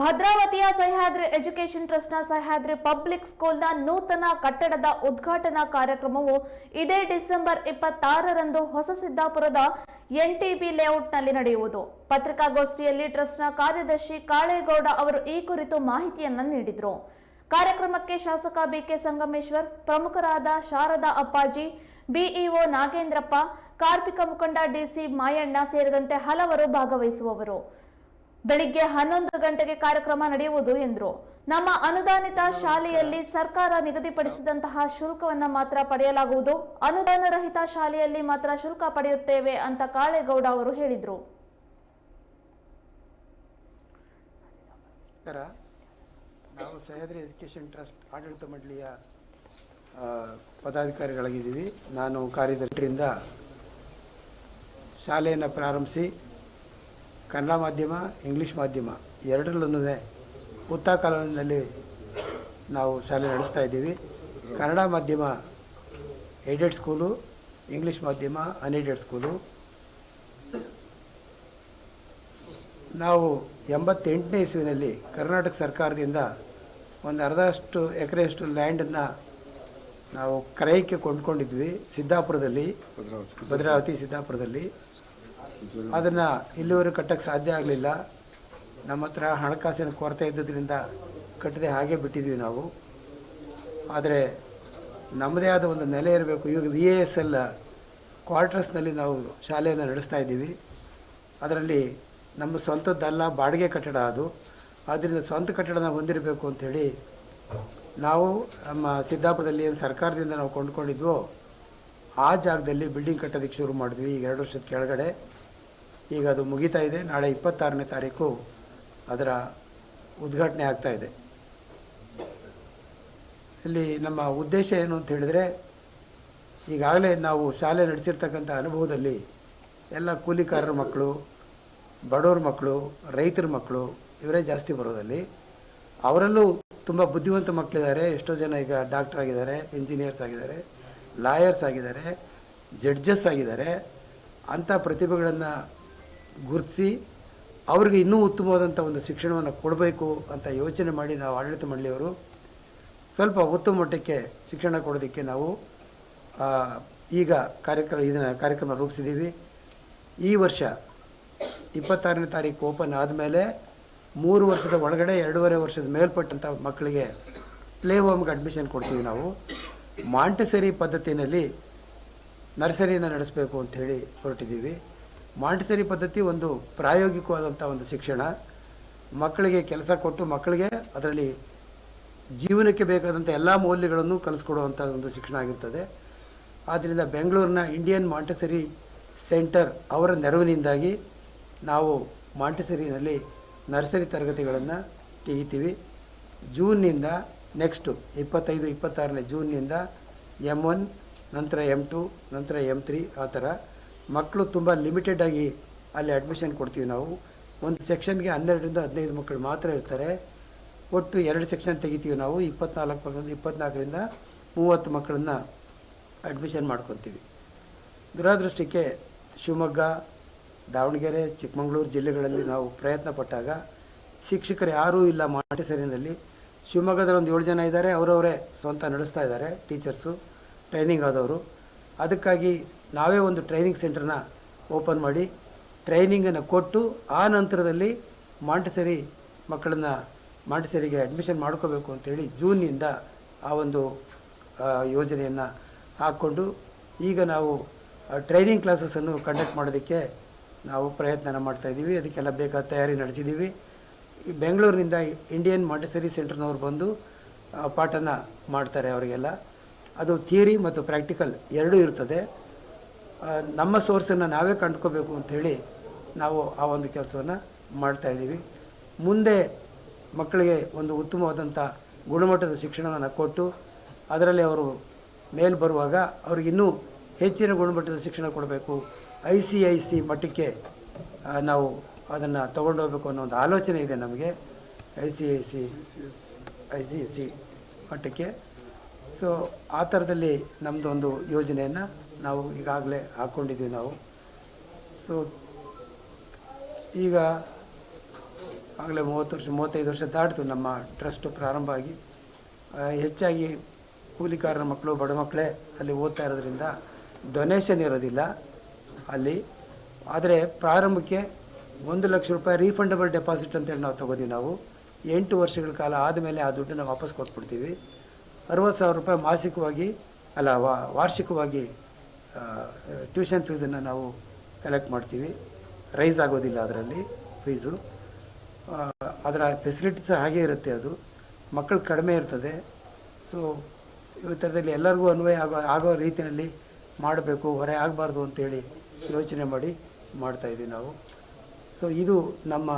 ಭದ್ರಾವತಿಯ ಸಹ್ಯಾದ್ರಿ ಎಜುಕೇಷನ್ ಟ್ರಸ್ಟ್ನ ಸಹ್ಯಾದ್ರಿ ಪಬ್ಲಿಕ್ ಸ್ಕೂಲ್ನ ನೂತನ ಕಟ್ಟಡದ ಉದ್ಘಾಟನಾ ಕಾರ್ಯಕ್ರಮವು ಇದೇ ಡಿಸೆಂಬರ್ ಇಪ್ಪತ್ತಾರರಂದು ಹೊಸ ಸಿದ್ದಾಪುರದ ಎನ್ಟಿಬಿ ಲೇಔಟ್ನಲ್ಲಿ ನಡೆಯುವುದು. ಪತ್ರಿಕಾಗೋಷ್ಠಿಯಲ್ಲಿ ಟ್ರಸ್ಟ್ನ ಕಾರ್ಯದರ್ಶಿ ಕಾಳೇಗೌಡ ಅವರು ಈ ಕುರಿತು ಮಾಹಿತಿಯನ್ನ ನೀಡಿದರು. ಕಾರ್ಯಕ್ರಮಕ್ಕೆ ಶಾಸಕ ಬಿಕೆ ಸಂಗಮೇಶ್ವರ್, ಪ್ರಮುಖರಾದ ಶಾರದಾ ಅಪ್ಪಾಜಿ, ಬಿಇಒ ನಾಗೇಂದ್ರಪ್ಪ, ಕಾರ್ಮಿಕ ಮುಖಂಡ ಡಿಸಿ ಮಾಯಣ್ಣ ಸೇರಿದಂತೆ ಹಲವರು ಭಾಗವಹಿಸುವವರು. ಬೆಳಿಗ್ಗೆ ಹನ್ನೊಂದು ಗಂಟೆಗೆ ಕಾರ್ಯಕ್ರಮ ನಡೆಯುವುದು ಎಂದರು. ನಮ್ಮ ಅನುದಾನಿತ ಶಾಲೆಯಲ್ಲಿ ಸರ್ಕಾರ ನಿಗದಿಪಡಿಸಿದಂತಹ ಶುಲ್ಕವನ್ನು ಮಾತ್ರ ಪಡೆಯಲಾಗುವುದು. ಅನುದಾನ ರಹಿತ ಶಾಲೆಯಲ್ಲಿ ಮಾತ್ರ ಶುಲ್ಕ ಪಡೆಯುತ್ತೇವೆ ಅಂತ ಕಾಳೇಗೌಡ ಅವರು ಹೇಳಿದರು. ನಾವು ಸಹ್ಯಾದ್ರಿ ಎಜುಕೇಷನ್ ಟ್ರಸ್ಟ್ ಆಡಳಿತ ಮಂಡಳಿಯ ಪದಾಧಿಕಾರಿಗಳಾಗಿದ್ದೀವಿ. ನಾನು ಕಾರ್ಯದರ್ಶಿಯಿಂದ ಶಾಲೆಯನ್ನು ಪ್ರಾರಂಭಿಸಿ ಕನ್ನಡ ಮಾಧ್ಯಮ, ಇಂಗ್ಲೀಷ್ ಮಾಧ್ಯಮ ಎರಡರಲ್ಲೂ ಹುತ್ತ ಕಾಲೋನಿಯಲ್ಲಿ ನಾವು ಶಾಲೆ ನಡೆಸ್ತಾ ಇದ್ದೀವಿ. ಕನ್ನಡ ಮಾಧ್ಯಮ ಏಡೆಡ್ ಸ್ಕೂಲು, ಇಂಗ್ಲೀಷ್ ಮಾಧ್ಯಮ ಅನ್ಏಡೆಡ್ ಸ್ಕೂಲು. ನಾವು ಎಂಬತ್ತೆಂಟನೇ ಇಸ್ವಿನಲ್ಲಿ ಕರ್ನಾಟಕ ಸರ್ಕಾರದಿಂದ ಒಂದು ಅರ್ಧಷ್ಟು ಎಕರೆಯಷ್ಟು ಲ್ಯಾಂಡನ್ನು ನಾವು ಕ್ರಯಕ್ಕೆ ಕೊಂಡ್ಕೊಂಡಿದ್ವಿ. ಸಿದ್ದಾಪುರದಲ್ಲಿ, ಭದ್ರಾವತಿ, ಸಿದ್ದಾಪುರದಲ್ಲಿ. ಅದನ್ನು ಇಲ್ಲಿವರೆಗೂ ಕಟ್ಟಕ್ಕೆ ಸಾಧ್ಯ ಆಗಲಿಲ್ಲ. ನಮ್ಮ ಹತ್ರ ಹಣಕಾಸಿನ ಕೊರತೆ ಇದ್ದದ್ರಿಂದ ಕಟ್ಟದೆ ಹಾಗೆ ಬಿಟ್ಟಿದ್ದೀವಿ ನಾವು. ಆದರೆ ನಮ್ಮದೇ ಆದ ಒಂದು ನೆಲೆ ಇರಬೇಕು. ಇವಾಗ ವಿ ಎ ಎಸ್ ಎಲ್ ಕ್ವಾರ್ಟರ್ಸ್ನಲ್ಲಿ ನಾವು ಶಾಲೆಯನ್ನು ನಡೆಸ್ತಾ ಇದ್ದೀವಿ. ಅದರಲ್ಲಿ ನಮ್ಮ ಸ್ವಂತದ್ದಲ್ಲ, ಬಾಡಿಗೆ ಕಟ್ಟಡ ಅದು. ಆದ್ದರಿಂದ ಸ್ವಂತ ಕಟ್ಟಡನ ಹೊಂದಿರಬೇಕು ಅಂಥೇಳಿ ನಾವು ನಮ್ಮ ಸಿದ್ದಾಪುರದಲ್ಲಿ ಏನು ಸರ್ಕಾರದಿಂದ ನಾವು ಕೊಂಡ್ಕೊಂಡಿದ್ವೋ, ಆ ಜಾಗದಲ್ಲಿ ಬಿಲ್ಡಿಂಗ್ ಕಟ್ಟೋದಕ್ಕೆ ಶುರು ಮಾಡಿದ್ವಿ. ಈಗ ಎರಡು ವರ್ಷದ ಕೆಳಗಡೆ. ಈಗ ಅದು ಮುಗಿತಾ ಇದೆ. ನಾಳೆ ಇಪ್ಪತ್ತಾರನೇ ತಾರೀಕು ಅದರ ಉದ್ಘಾಟನೆ ಆಗ್ತಾ ಇದೆ. ಇಲ್ಲಿ ನಮ್ಮ ಉದ್ದೇಶ ಏನು ಅಂತ ಹೇಳಿದರೆ, ಈಗಾಗಲೇ ನಾವು ಶಾಲೆ ನಡೆಸಿರ್ತಕ್ಕಂಥ ಅನುಭವದಲ್ಲಿ ಎಲ್ಲ ಕೂಲಿಕಾರರ ಮಕ್ಕಳು, ಬಡವ್ರ ಮಕ್ಕಳು, ರೈತರ ಮಕ್ಕಳು, ಇವರೇ ಜಾಸ್ತಿ ಬರೋದಲ್ಲಿ ಅವರಲ್ಲೂ ತುಂಬ ಬುದ್ಧಿವಂತ ಮಕ್ಕಳಿದ್ದಾರೆ. ಎಷ್ಟೋ ಜನ ಈಗ ಡಾಕ್ಟರ್ ಆಗಿದ್ದಾರೆ, ಇಂಜಿನಿಯರ್ಸ್ ಆಗಿದ್ದಾರೆ, ಲಾಯರ್ಸ್ ಆಗಿದ್ದಾರೆ, ಜಡ್ಜಸ್ ಆಗಿದ್ದಾರೆ. ಅಂಥ ಪ್ರತಿಭೆಗಳನ್ನು ಗುರುತಿಸಿ ಅವ್ರಿಗೆ ಇನ್ನೂ ಉತ್ತಮವಾದಂಥ ಒಂದು ಶಿಕ್ಷಣವನ್ನು ಕೊಡಬೇಕು ಅಂತ ಯೋಚನೆ ಮಾಡಿ ನಾವು ಆಡಳಿತ ಮಂಡಳಿಯವರು ಸ್ವಲ್ಪ ಉತ್ತಮ ಮಟ್ಟಕ್ಕೆ ಶಿಕ್ಷಣ ಕೊಡೋದಕ್ಕೆ ನಾವು ಈಗ ಕಾರ್ಯಕ್ರಮ, ಇದನ್ನು ಕಾರ್ಯಕ್ರಮ ರೂಪಿಸಿದ್ದೀವಿ. ಈ ವರ್ಷ ಇಪ್ಪತ್ತಾರನೇ ತಾರೀಕು ಓಪನ್ ಆದಮೇಲೆ ಮೂರು ವರ್ಷದ ಒಳಗಡೆ ಎರಡೂವರೆ ವರ್ಷದ ಮೇಲ್ಪಟ್ಟಂಥ ಮಕ್ಕಳಿಗೆ ಪ್ಲೇ ಹೋಮ್ಗೆ ಅಡ್ಮಿಷನ್ ಕೊಡ್ತೀವಿ ನಾವು. ಮಾಂಟೆಸರಿ ಪದ್ಧತಿಯಲ್ಲಿ ನರ್ಸರಿನ ನಡೆಸಬೇಕು ಅಂಥೇಳಿ ಹೊರಟಿದ್ದೀವಿ. ಮಾಂಟೆಸರಿ ಪದ್ಧತಿ ಒಂದು ಪ್ರಾಯೋಗಿಕವಾದಂಥ ಒಂದು ಶಿಕ್ಷಣ. ಮಕ್ಕಳಿಗೆ ಕೆಲಸ ಕೊಟ್ಟು ಮಕ್ಕಳಿಗೆ ಅದರಲ್ಲಿ ಜೀವನಕ್ಕೆ ಬೇಕಾದಂಥ ಎಲ್ಲ ಮೌಲ್ಯಗಳನ್ನು ಕಲಿಸ್ಕೊಡುವಂಥ ಒಂದು ಶಿಕ್ಷಣ ಆಗಿರ್ತದೆ. ಆದ್ದರಿಂದ ಬೆಂಗಳೂರಿನ ಇಂಡಿಯನ್ ಮಾಂಟೆಸರಿ ಸೆಂಟರ್ ಅವರ ನೆರವಿನಿಂದಾಗಿ ನಾವು ಮಾಂಟಸರಿನಲ್ಲಿ ನರ್ಸರಿ ತರಗತಿಗಳನ್ನು ತೆಗಿತೀವಿ. ಜೂನ್ನಿಂದ ನೆಕ್ಸ್ಟು ಇಪ್ಪತ್ತೈದು, ಇಪ್ಪತ್ತಾರನೇ ಜೂನ್ನಿಂದ ಎಂ ಒನ್, ನಂತರ ಎಂ ಟು, ನಂತರ ಎಂ ತ್ರೀ ಆ ಥರ ಮಕ್ಕಳು ತುಂಬ ಲಿಮಿಟೆಡಾಗಿ ಅಲ್ಲಿ ಅಡ್ಮಿಷನ್ ಕೊಡ್ತೀವಿ ನಾವು. ಒಂದು ಸೆಕ್ಷನ್ಗೆ ಹನ್ನೆರಡರಿಂದ ಹದಿನೈದು ಮಕ್ಕಳು ಮಾತ್ರ ಇರ್ತಾರೆ. ಒಟ್ಟು ಎರಡು ಸೆಕ್ಷನ್ ತೆಗಿತೀವಿ ನಾವು, ಇಪ್ಪತ್ನಾಲ್ಕು ಇಪ್ಪತ್ನಾಲ್ಕರಿಂದ ಮೂವತ್ತು ಮಕ್ಕಳನ್ನ ಅಡ್ಮಿಷನ್ ಮಾಡ್ಕೊತೀವಿ ದುರಾದೃಷ್ಟಕ್ಕೆ ಶಿವಮೊಗ್ಗ, ದಾವಣಗೆರೆ, ಚಿಕ್ಕಮಗಳೂರು ಜಿಲ್ಲೆಗಳಲ್ಲಿ ನಾವು ಪ್ರಯತ್ನ ಪಟ್ಟಾಗ ಶಿಕ್ಷಕರು ಯಾರೂ ಇಲ್ಲ ಮಾಂಟೆಸರಿನಲ್ಲಿ. ಶಿವಮೊಗ್ಗದಲ್ಲಿ ಒಂದು ಏಳು ಜನ ಇದ್ದಾರೆ, ಅವರವರೇ ಸ್ವಂತ ನಡೆಸ್ತಾ ಇದ್ದಾರೆ ಟೀಚರ್ಸು ಟ್ರೈನಿಂಗ್ ಆದವರು. ಅದಕ್ಕಾಗಿ ನಾವೇ ಒಂದು ಟ್ರೈನಿಂಗ್ ಸೆಂಟರ್ನ ಓಪನ್ ಮಾಡಿ ಟ್ರೈನಿಂಗನ್ನು ಕೊಟ್ಟು ಆ ನಂತರದಲ್ಲಿ ಮಾಂಟೆಸರಿ ಮಕ್ಕಳನ್ನು ಮಾಂಟಸರಿಗೆ ಅಡ್ಮಿಷನ್ ಮಾಡ್ಕೋಬೇಕು ಅಂತೇಳಿ ಜೂನ್ನಿಂದ ಆ ಒಂದು ಯೋಜನೆಯನ್ನು ಹಾಕ್ಕೊಂಡು ಈಗ ನಾವು ಟ್ರೈನಿಂಗ್ ಕ್ಲಾಸಸನ್ನು ಕಂಡಕ್ಟ್ ಮಾಡೋದಕ್ಕೆ ನಾವು ಪ್ರಯತ್ನ ಮಾಡ್ತಾಯಿದ್ದೀವಿ ಅದಕ್ಕೆಲ್ಲ ಬೇಕಾದ ತಯಾರಿ ನಡೆಸಿದ್ದೀವಿ. ಬೆಂಗಳೂರಿನಿಂದ ಇಂಡಿಯನ್ ಮಾಂಟೆಸರಿ ಸೆಂಟರ್ನವ್ರು ಬಂದು ಪಾಠನ ಮಾಡ್ತಾರೆ ಅವರಿಗೆಲ್ಲ. ಅದು ಥಿಯರಿ ಮತ್ತು ಪ್ರಾಕ್ಟಿಕಲ್ ಎರಡೂ ಇರ್ತದೆ. ನಮ್ಮ ಸೋರ್ಸನ್ನು ನಾವೇ ಕಂಡ್ಕೋಬೇಕು ಅಂಥೇಳಿ ನಾವು ಆ ಒಂದು ಕೆಲಸವನ್ನು ಮಾಡ್ತಾಯಿದ್ದೀವಿ ಮುಂದೆ ಮಕ್ಕಳಿಗೆ ಒಂದು ಉತ್ತಮವಾದಂಥ ಗುಣಮಟ್ಟದ ಶಿಕ್ಷಣವನ್ನು ಕೊಟ್ಟು ಅದರಲ್ಲಿ ಅವರು ಮೇಲೆ ಬರುವಾಗ ಅವ್ರಿಗೆ ಇನ್ನೂ ಹೆಚ್ಚಿನ ಗುಣಮಟ್ಟದ ಶಿಕ್ಷಣ ಕೊಡಬೇಕು. ಐ ಸಿ ಐ ಸಿ ಮಟ್ಟಕ್ಕೆ ನಾವು ಅದನ್ನು ತೊಗೊಂಡೋಗ್ಬೇಕು ಅನ್ನೋ ಒಂದು ಆಲೋಚನೆ ಇದೆ ನಮಗೆ. I C I C I C I C ಮಟ್ಟಕ್ಕೆ. ಸೊ ಆ ಥರದಲ್ಲಿ ನಮ್ಮದೊಂದು ಯೋಜನೆಯನ್ನು ನಾವು ಈಗಾಗಲೇ ಹಾಕ್ಕೊಂಡಿದ್ದೀವಿ ನಾವು. ಸೊ ಈಗ ಆಗಲೇ ಮೂವತ್ತು ವರ್ಷ, ಮೂವತ್ತೈದು ವರ್ಷ ದಾಟಿತು ನಮ್ಮ ಟ್ರಸ್ಟು ಪ್ರಾರಂಭ ಆಗಿ. ಹೆಚ್ಚಾಗಿ ಕೂಲಿಕಾರರ ಮಕ್ಕಳು, ಬಡ ಮಕ್ಕಳೇ ಅಲ್ಲಿ ಓದ್ತಾ ಇರೋದ್ರಿಂದ ಡೊನೇಷನ್ ಇರೋದಿಲ್ಲ ಅಲ್ಲಿ. ಆದರೆ ಪ್ರಾರಂಭಕ್ಕೆ ಒಂದು ಲಕ್ಷ ರೂಪಾಯಿ ರೀಫಂಡಬಲ್ ಡೆಪಾಸಿಟ್ ಅಂತೇಳಿ ನಾವು ತಗೋತೀವಿ ನಾವು. ಎಂಟು ವರ್ಷಗಳ ಕಾಲ ಆದಮೇಲೆ ಆ ದುಡ್ಡನ್ನು ವಾಪಸ್ ಕೊಟ್ಬಿಡ್ತೀವಿ. ಅರುವತ್ತು ಸಾವಿರ ರೂಪಾಯಿ ಮಾಸಿಕವಾಗಿ, ಅಲ್ಲ ವಾರ್ಷಿಕವಾಗಿ ಟ್ಯೂಷನ್ ಫೀಸನ್ನು ನಾವು ಕಲೆಕ್ಟ್ ಮಾಡ್ತೀವಿ. ರೈಸ್ ಆಗೋದಿಲ್ಲ ಅದರಲ್ಲಿ ಫೀಸು ಅದರ ಫೆಸಿಲಿಟೀಸ್ ಹಾಗೆ ಇರುತ್ತೆ ಅದು. ಮಕ್ಕಳು ಕಡಿಮೆ ಇರ್ತದೆ. ಸೊ ಈ ಥರದಲ್ಲಿ ಎಲ್ಲರಿಗೂ ಅನ್ವಯ ಆಗೋ ಆಗೋ ರೀತಿಯಲ್ಲಿ ಮಾಡಬೇಕು, ಹೊರೆ ಆಗಬಾರ್ದು ಅಂತೇಳಿ ಯೋಚನೆ ಮಾಡಿ ಮಾಡ್ತಾಯಿದ್ದೀವಿ ನಾವು. ಸೊ ಇದು ನಮ್ಮ